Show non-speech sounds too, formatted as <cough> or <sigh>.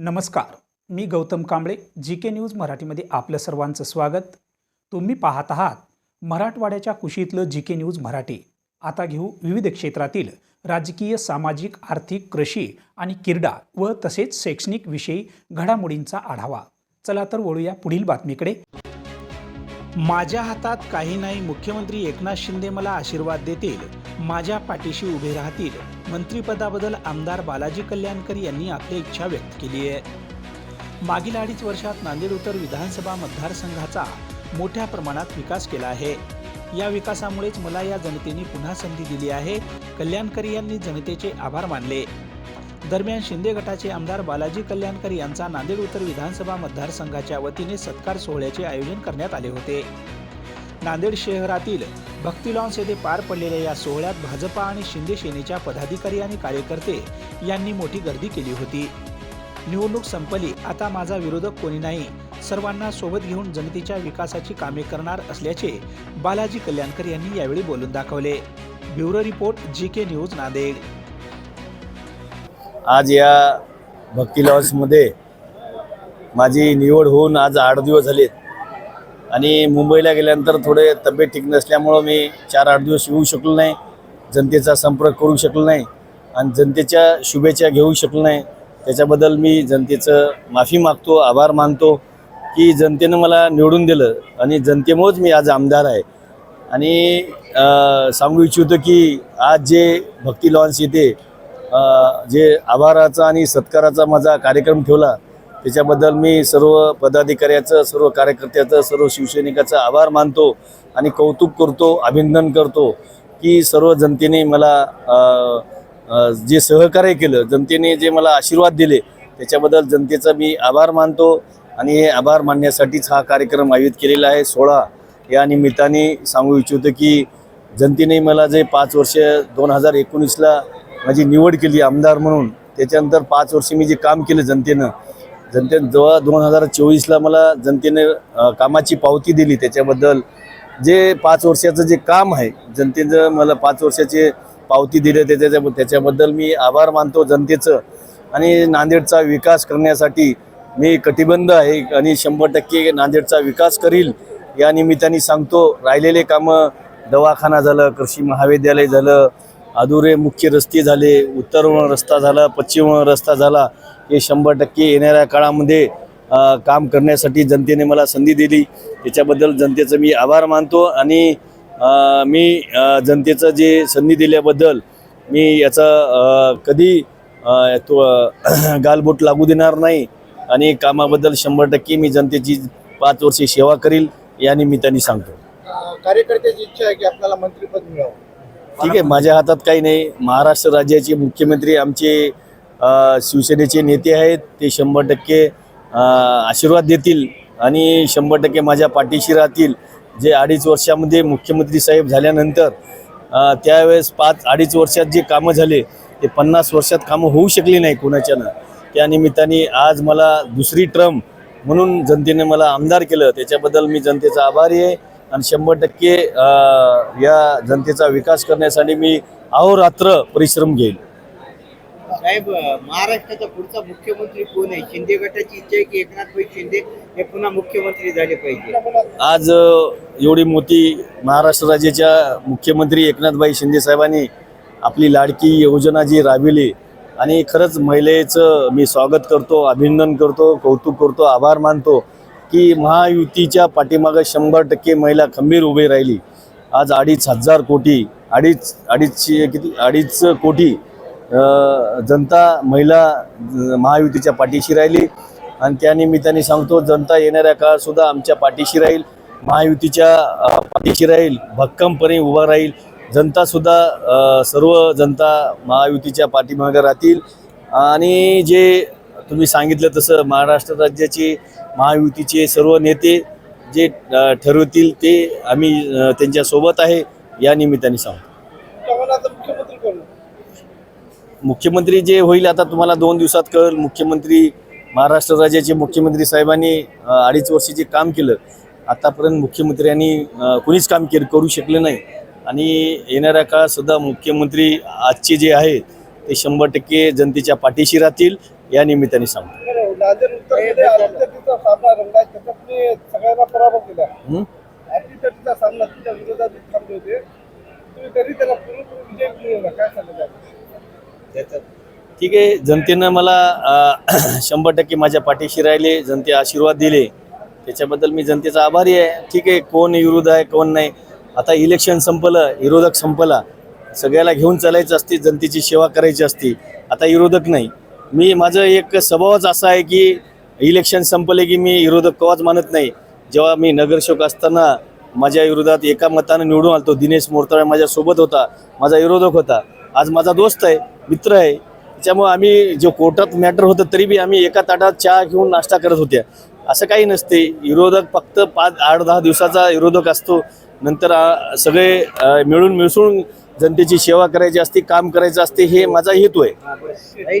नमस्कार मी Gautam Kamble G K news मराठीमध्ये आपलं सर्वांचं स्वागत. तुम्ही पाहत आहात मराठवाड्याच्या कुशीतलं जी के न्यूज मराठी. आता घेऊ विविध क्षेत्रातील राजकीय सामाजिक आर्थिक कृषी आणि किरडा व तसेच शैक्षणिक विषयी घडामोडींचा आढावा. चला तर वळूया पुढील बातमीकडे. माझ्या हातात काही नाही मुख्यमंत्री एकनाथ शिंदे मला आशीर्वाद देतील माझ्या पाठीशी उभे राहतील. मंत्रिपदाबद्दल आमदार बालाजी कल्याणकर यांनी आपली इच्छा व्यक्त केली आहे. मागील अडीच वर्षात नांदेड उत्तर विधानसभा मतदारसंघाचा मोठ्या प्रमाणात विकास केला आहे. या विकासामुळेच मला या जनतेने पुन्हा संधी दिली आहे. कल्याणकर यांनी जनतेचे आभार मानले. दरम्यान शिंदे गटाचे आमदार बालाजी कल्याणकर यांचा नांदेड उत्तर विधानसभा मतदारसंघाच्या वतीने सत्कार सोहळ्याचे आयोजन करण्यात आले होते. नांदेड शहरातील भक्ती लॉन्स येथे पार पडलेल्या या सोहळ्यात भाजपा आणि शिंदे सेनेच्या पदाधिकारी आणि कार्यकर्ते यांनी मोठी गर्दी केली होती. निवडणूक संपली आता माझा विरोधक कोणी नाही. सर्वांना सोबत घेऊन जनतेच्या विकासाची कामे करणार असल्याचे बालाजी कल्याणकर यांनी यावेळी बोलून दाखवले. Bureau report G K news Nanded. आज या भक्ती लॉन्समध्ये माझी निवड होऊन आज आठ दिवस झालेत. आणि मुंबईला गेल्यानंतर थोडे तब्येत ठीक नसल्यामुळं मी चार आठ दिवस येऊ शकलो नाही. जनतेचा संपर्क करू शकलो नाही आणि जनतेच्या शुभेच्छा घेऊ शकलो नाही. त्याच्याबद्दल मी जनतेचं माफी मागतो आभार मानतो की जनतेनं मला निवडून दिलं आणि जनतेमुळेच मी आज आमदार आहे. आणि सांगू इच्छितो की आज जे भक्ती लॉन्स येते जे आभाराचा आणि सत्काराचा माझा कार्यक्रम ठेवला त्याच्याबद्दल मी सर्व पदाधिकाऱ्याचं सर्व कार्यकर्त्याचं सर्व शिवसैनिकाचं आभार मानतो आणि कौतुक करतो अभिनंदन करतो की सर्व जनतेने मला जे सहकार्य केलं जनतेने जे मला आशीर्वाद दिले त्याच्याबद्दल जनतेचा मी आभार मानतो आणि हे आभार मानण्यासाठीच हा कार्यक्रम आयोजित केलेला आहे. सोळा या निमित्ताने सांगू इच्छितो की जनतेने मला जे पाच वर्ष दोन हजार एकोणीसला माझी निवड केली आमदार म्हणून त्याच्यानंतर पाच वर्ष मी जे काम केलं जनतेनं जनते जेव्हा दोन हजार चोवीसला मला जनतेने कामाची पावती दिली. त्याच्याबद्दल जे पाच वर्षाचं जे काम आहे जनतेचं मला पाच वर्षाचे पावती दिले त्याच्या त्याच्याबद्दल मी आभार मानतो जनतेचं. आणि नांदेडचा विकास करण्यासाठी मी कटिबंध आहे आणि शंभर टक्के नांदेडचा विकास करील या निमित्ताने सांगतो. राहिलेले कामं दवाखाना झालं कृषी महाविद्यालय झालं अधुरे मुख्य रस्ते झाले उत्तर रस्ता झाला पश्चिम रस्ता झाला. हे शंभर टक्के येणाऱ्या काळामध्ये काम करण्यासाठी जनतेने मला संधी दिली. त्याच्याबद्दल जनतेचं मी आभार मानतो आणि मी जनतेचं जे संधी दिल्याबद्दल मी याचा कधी तो <clears throat> गालबोट लागू देणार नाही आणि कामाबद्दल शंभर टक्के मी जनतेची पाच वर्षे सेवा करील या निमित्ताने सांगतो. कार्यकर्त्याची इच्छा आहे की आपल्याला मंत्रीपद मिळावं. ठीक आहे माझ्या हातात काही नाही. महाराष्ट्र राज्याचे मुख्यमंत्री आमचे शिवसेनेचे नेते आहेत. ते शंभर टक्के आशीर्वाद देतील आणि शंभर टक्के माझ्या पाठीशी राहतील. जे अडीच वर्षामध्ये मुख्यमंत्री साहेब झाल्यानंतर त्यावेळेस पाच अडीच वर्षात जे कामं झाले ते पन्नास वर्षात कामं होऊ शकली नाही कुणाच्यानं. त्यानिमित्ताने आज मला दुसरी ट्रम म्हणून जनतेने मला आमदार केलं. त्याच्याबद्दल मी जनतेचा आभारी आहे. आणि शंभर टक्के या जनतेचा विकास करण्यासाठी मी अहोरात्र परिश्रम घेईल साहेब महाराष्ट्राचा पुढचा मुख्यमंत्री कोण आहे? शिंदे गटाची इच्छा आहे की एकनाथभाई शिंदे हे पुन्हा मुख्यमंत्री झाले पाहिजे? आज एवढी मोठी महाराष्ट्र राज्याच्या मुख्यमंत्री एकनाथभाई शिंदे साहेबांनी आपली लाडकी योजना जी राबविली आणि खरंच महिलेचं मी स्वागत करतो अभिनंदन करतो कौतुक करतो आभार मानतो. की महायुतीच्या पाठीमागं शंभर टक्के महिला खंबीर उभी राहिली. आज अडीच हजार कोटी अडीच अडीचशे किती अडीच कोटी जनता महिला महायुतीच्या पाठीशी राहिली. आणि त्यानिमित्ताने सांगतो जनता येणाऱ्या काळात सुद्धा आमच्या पाठीशी राहील महायुतीच्या पाठीशी राहील भक्कमपणे उभा राहील. जनतासुद्धा सर्व जनता महायुतीच्या पाठीमागे राहतील. आणि जे तुम्ही सांगितलं तसं महाराष्ट्र राज्याची महायुतीचे सर्व नेते जे ठरवतील ते आम्ही त्यांच्यासोबत आहे या निमित्ताने सांगतो. मुख्यमंत्री जे होईल आता तुम्हाला दोन दिवसात कळेल मुख्यमंत्री महाराष्ट्र राज्याचे मुख्यमंत्री साहेबांनी अडीच वर्षी जे काम केलं आतापर्यंत मुख्यमंत्र्यांनी कुणीच काम केलं करू शकले नाही. आणि येणाऱ्या काळात सुद्धा मुख्यमंत्री आजचे जे आहेत ते शंभर टक्के जनतेच्या पाठीशी राहतील या निमित्ताने सांगतो. नांदेड उत्तरमध्ये अटीतटीचा सामना त्याच्यात मी सगळ्यांना पराभव केला? अटीतटीचा सामना तुमच्या विरोधात थांबले होते. तुम्ही तरी त्याला पूर्ण विजय मिळवला. काय त्याच्यात ठीक आहे. जनतेनं मला <clears throat> शंभर टक्के माझ्या पाठीशी राहिले. जनते आशीर्वाद दिले. त्याच्याबद्दल मी जनतेचा आभारी आहे. ठीक आहे. कोण विरोध आहे कोण नाही. आता इलेक्शन संपलं. विरोधक संपला. सगळ्याला घेऊन चालायचं असते. जनतेची सेवा करायची असते. आता विरोधक नाही. मी माझं एक स्वभावच असा आहे की इलेक्शन संपले की मी विरोधक कवाच मानत नाही. जेव्हा मी नगरसेवक असताना माझ्या विरोधात एका मतानं निवडून आलतो दिनेश मोरतळे माझ्यासोबत होता माझा विरोधक होता. आज माझा दोस्त आहे मित्र आहे. त्याच्यामुळे आम्ही जो कोर्टात मॅटर होतं तरी बी आम्ही एका ताटात चहा घेऊन नाश्ता करत होत्या. असं काही नसते. विरोधक फक्त पाच आठ दहा दिवसाचा विरोधक असतो. नंतर सगळे मिळून मिसळून जनतेची सेवा करायची असते काम करायचं असते हे माझा हेतू आहे.